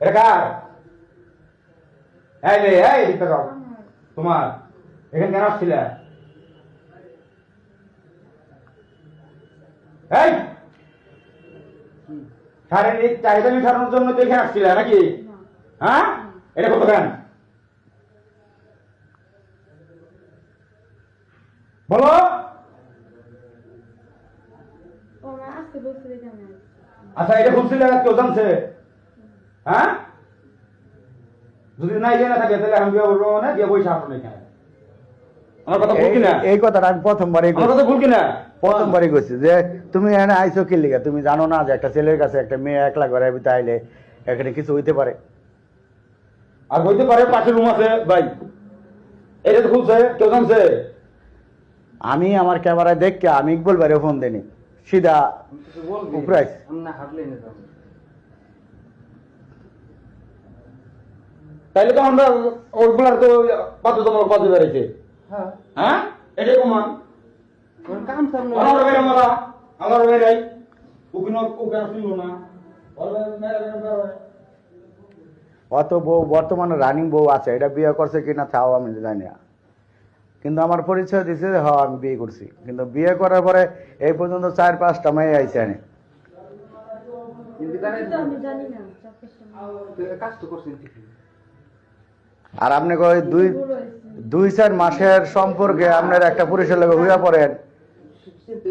এটা কার? এই রে এই দিকটা দাও। তোমার। এখানে কেন আসছিলে? এই! শারীরিক চাহিদা মেটানোর জন্য তো এখানে আসছিলে নাকি? হ্যাঁ? এটা কত কেন বলো। আচ্ছা এটা খুলছিল কেউ জানছে? হ্যাঁ? যদি নাই জেনে থাকে তাহলে আমি বিয়ে না বিয়ে বসে আসুন এখানে। আমার কথা ভুল কিনা? এই- কথাটা আমি প্রথমবারই আমার কথা ভুল কিনা? প্রথমবারই করছি যে তুমি এখানে আইসো কি লিগা? তুমি জানো না যে একটা ছেলের কাছে একটা মেয়ে একলা ঘরে ভিতরে আইলে এখানে কিছু হইতে পারে। আর হইতে পারে পাশে রুম আছে ভাই। এটা তো খুলছে কেউ জানছে? আমি আমার ক্যামেরায় দেখকে আমি ইকবল বাইরে ফোন দেনি সিধা উপরে না হাঁটলে না যাব তাইলে তো আমরা ওইগুলার তো বাধ্যতামূলক বাধ্য বেড়েছে হ্যাঁ। হ্যাঁ? এটাই প্রমাণ। আমার বেড়ে মারা উকিন উকিন না অত বউ বর্তমানে রানিং বউ আছে। এটা বিয়ে করছে কিনা তাও আমি জানি না। কিন্তু আমার পরিচয় দিছে যে হ্যাঁ আমি বিয়ে করছি। কিন্তু বিয়ে করার পরে এই পর্যন্ত চার পাঁচটা মেয়ে আইছে আমি কাজ তো ঠিকই। আর আপনি কই দুই দুই চার মাসের সম্পর্কে আপনার একটা পুরুষের লগে হইয়া পড়েন। চিনতে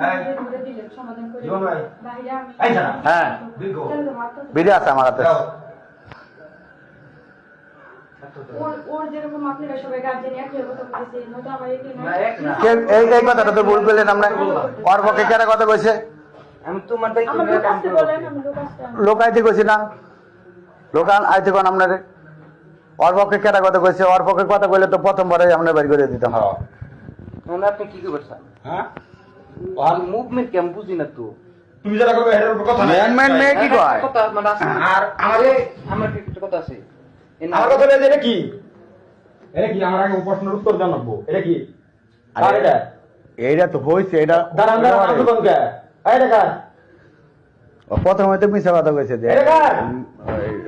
হ্যাঁ। হ্যাঁ। আছে আমার হাতে। এই এই কথাটা তো ভুল পেলেন আমরা। ওর পক্ষে কেন কথা কইছে লোক আইতে কইছি না। লোক আন- আইতে কোন আপনারে। ওর পক্ষে কেটা কথা কইছে? ওর পক্ষে কথা কইলে তো প্রথমবারে আমরা বাড়ি করে দিতাম। হ্যাঁ। আপনি কি করবেন হ্যাঁ? আমি মুভমেন্ট কেমন বুঝি না তো তুমি যেটা করবে এটার উপর কথা মেয়ে কি কয়? কথা মানে আর আমার কি কথা আছে। আমার কথা যে এটা কি? এটা কি? আমার আগে প্রশ্নের উত্তর জানাব এটা কি? আরে- এটা? এইটা তো হইছে এটা দাঁড়ান কে এটা কার? প্রথমে তো কথা কইছে যে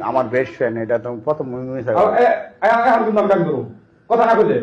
আমার বেস্ট ফ্রেন্ড এটা তো প্রথম মিছা আ- কথা না কইলে।